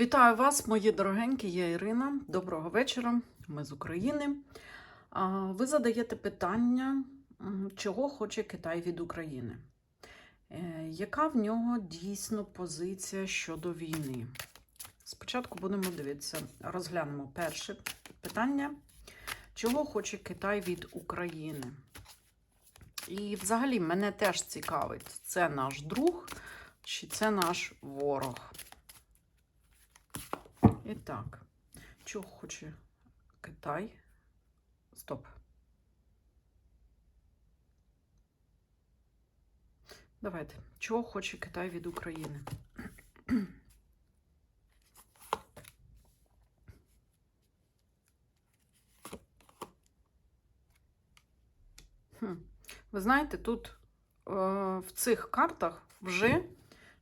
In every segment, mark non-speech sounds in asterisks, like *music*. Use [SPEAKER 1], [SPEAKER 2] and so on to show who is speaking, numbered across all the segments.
[SPEAKER 1] Вітаю вас, мої дорогенькі, я Ірина. Доброго вечора. Ми з України. Ви задаєте питання, чого хоче Китай від України? Е, Яка в нього дійсно позиція щодо війни? Спочатку будемо дивитися, розглянемо перше питання. Чого хоче Китай від України? І взагалі мене теж цікавить, це наш друг чи це наш ворог? І так, чого хоче Китай? Стоп. Давайте. Чого хоче Китай від України? Ви знаєте, тут е, в цих картах вже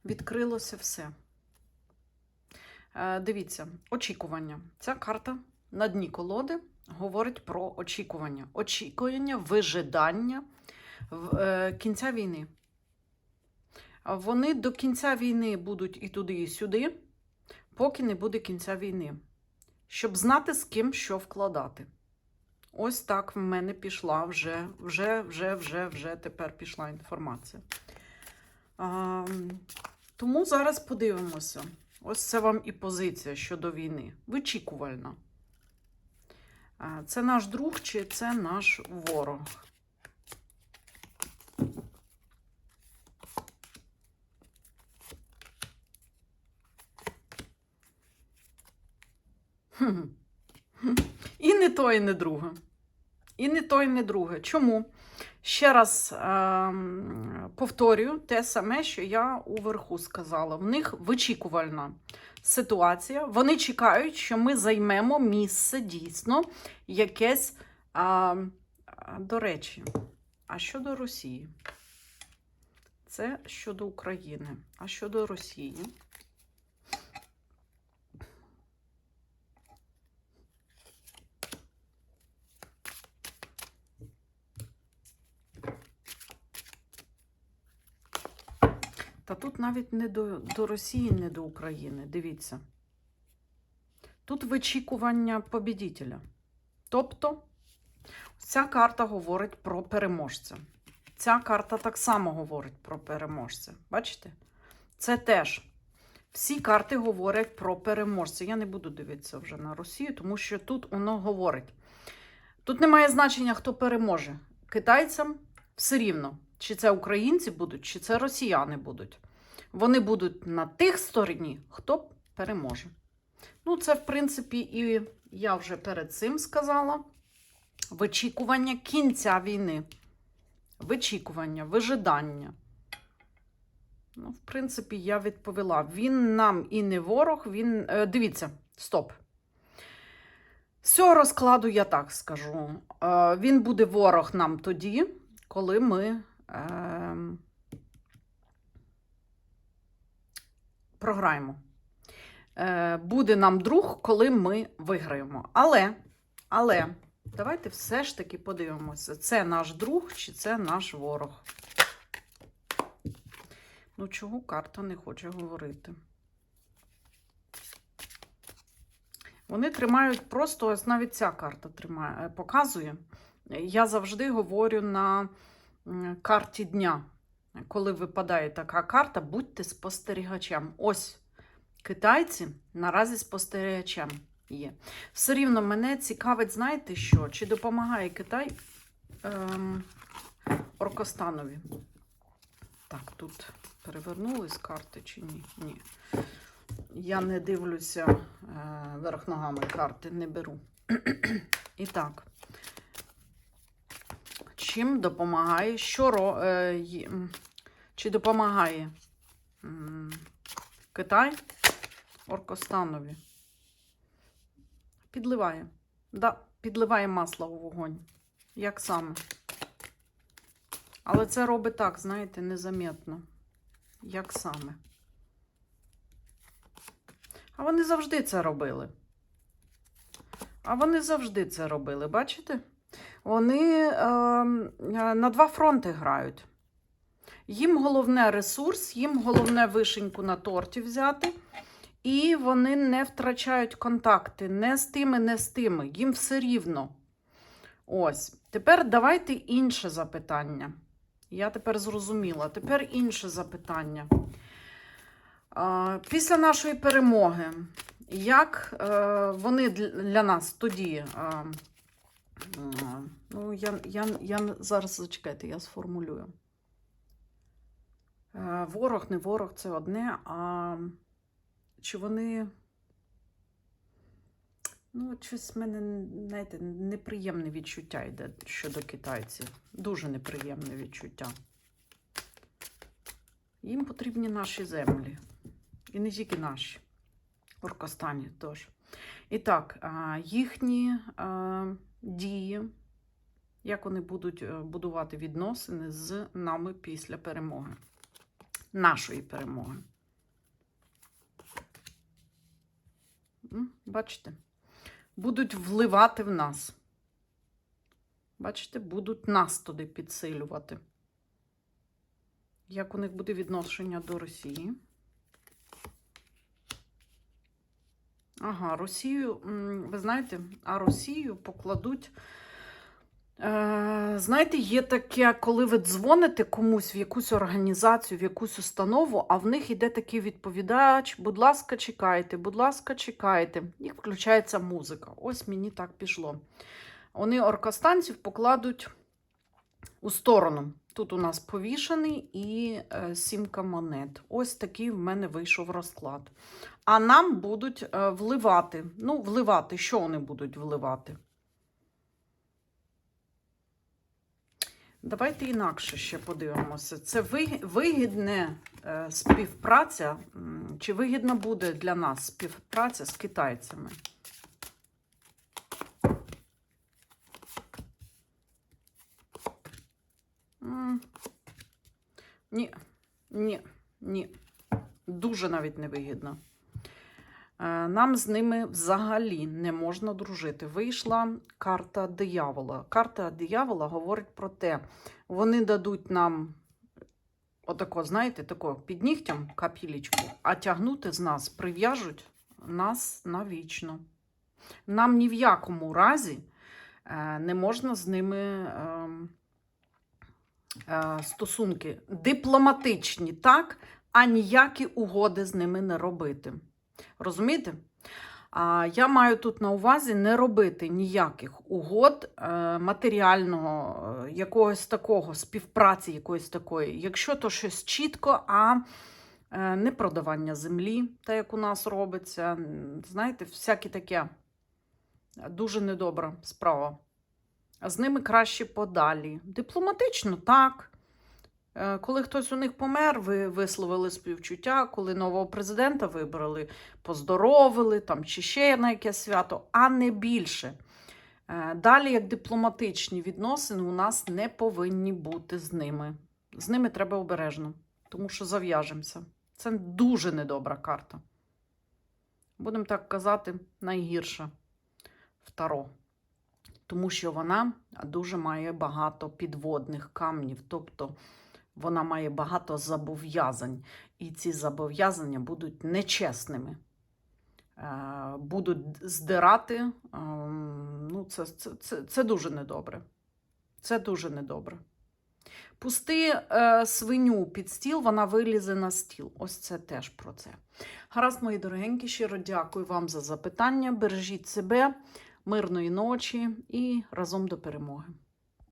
[SPEAKER 1] відкрилося все. Е, Дивіться, очікування. Ця карта на дні колоди говорить про очікування. Очікування, вижидання е, кінця війни. Вони до кінця війни будуть і туди, і сюди, поки не буде кінця війни. Щоб знати, з ким що вкладати. Ось так в мене пішла вже, вже, вже, вже, вже тепер пішла інформація. А, тому зараз подивимося. Ось це вам і позиція щодо війни. Вичікувальна. Це наш друг чи це наш ворог? І не то, і не друге. І не то, і не друге. Чому? Ще раз ем, повторюю те саме, що я уверху сказала. В них вичікувальна ситуація. Вони чекають, що ми займемо місце дійсно якесь. А, а, до речі, а щодо Росії? Це щодо України. А щодо Росії? Та тут навіть не до, до Росії, не до України. Дивіться. Тут вичікування побідітеля. Тобто, ця карта говорить про переможця. Ця карта так само говорить про переможця. Бачите? Це теж. Всі карти говорять про переможця. Я не буду дивитися вже на Росію, тому що тут воно говорить. Тут немає значення, хто переможе. Китайцям все рівно, чи це українці будуть, чи це росіяни будуть. Вони будуть на тих стороні, хто переможе. Ну, це, в принципі, і я вже перед цим сказала. Вичікування кінця війни. Вичікування, вижидання. Ну, в принципі, я відповіла. Він нам і не ворог, він. е, Дивіться, стоп. З цього розкладу я так скажу. Е, Він буде ворог нам тоді, коли ми програємо. Е, Буде нам друг, коли ми виграємо. Але, але, давайте все ж таки подивимося, це наш друг чи це наш ворог. Ну, чого карта не хоче говорити? Вони тримають просто, ось навіть ця карта тримає, показує. Я завжди говорю на карті дня. Коли випадає така карта, будьте спостерігачем. Ось китайці наразі спостерігачем є. Все рівно мене цікавить, знаєте що? Чи допомагає Китай ем, Оркостанові? Так, тут перевернулись карти чи ні? Ні. Я не дивлюся е, верх ногами карти, не беру. *clears throat* І так. Чим допомагає? Що ро, е, чи допомагає Китай Оркостанові? Підливає. Да, підливає масло у вогонь. Як саме? Але це робить так, знаєте, незаметно. Як саме? А вони завжди це робили. А вони завжди це робили, бачите? Вони е, на два фронти грають. Їм головне ресурс, їм головне вишеньку на торті взяти І вони не втрачають контакти не з тими, не з тими. Їм все рівно. Ось. Тепер давайте інше запитання. Я тепер зрозуміла. Тепер інше запитання. А, Після нашої перемоги, як е, вони для нас тоді. Ну, я, я, я зараз зачекайте, я сформулюю. Е, Ворог, не ворог це одне, а чи вони. Ну, щось в мене, знаєте, неприємне відчуття йде щодо китайців. Дуже неприємне відчуття. Їм потрібні наші землі. І не тільки наші. Оркостані теж. І так, їхні дії, як вони будуть е, будувати відносини з нами після перемоги. Нашої перемоги. Бачите? Будуть вливати в нас. Бачите, будуть нас туди підсилювати. Як у них буде відношення до Росії? Ага, Росію, ви знаєте, а Росію покладуть. Е, знаєте, є таке, коли ви дзвоните комусь в якусь організацію, в якусь установу, а в них йде такий відповідач: будь ласка, чекайте, будь ласка, чекайте. І включається музика. Ось мені так пішло. Вони оркостанців покладуть у сторону. Тут у нас повішений і е, сімка монет. Ось такий в мене вийшов розклад. А нам будуть е, вливати. Ну, вливати, що вони будуть вливати? Давайте інакше ще подивимося. Це ви- вигідне е, співпраця, чи вигідна буде для нас співпраця з китайцями? Ні, ні, ні. Дуже навіть невигідно. Е, Нам з ними взагалі не можна дружити. Вийшла карта диявола. Карта диявола говорить про те, вони дадуть нам отако, знаєте, тако під нігтям капілечку, а тягнути з нас прив'яжуть нас навічно. Нам ні в якому разі е, не можна з ними ем, е, стосунки дипломатичні, так, а ніякі угоди з ними не робити. Розумієте? Я маю тут на увазі не робити ніяких угод е, матеріального, е, якогось такого, співпраці якоїсь такої. Якщо то щось чітко, а е, не продавання землі, те, як у нас робиться. Знаєте, всяке таке дуже недобра справа. А з ними краще подалі. Дипломатично так. Е, Коли хтось у них помер, ви висловили співчуття, коли нового президента вибрали, поздоровили там, чи ще на якесь свято, а не більше. Е, Далі, як дипломатичні відносини, у нас не повинні бути з ними. З ними треба обережно, тому що зав'яжемося. Це дуже недобра карта. Будемо так казати, найгірша в Таро. Тому що вона дуже має багато підводних камнів. Тобто вона має багато зобов'язань, і ці зобов'язання будуть нечесними. Е, Будуть здирати. ем, Ну, це, це, це, це дуже недобре. Це дуже недобре. Пусти е, свиню під стіл, вона вилізе на стіл. Ось це теж про це. Гаразд, мої дорогенькі, щиро дякую вам за запитання. Бережіть себе, мирної ночі і разом до перемоги.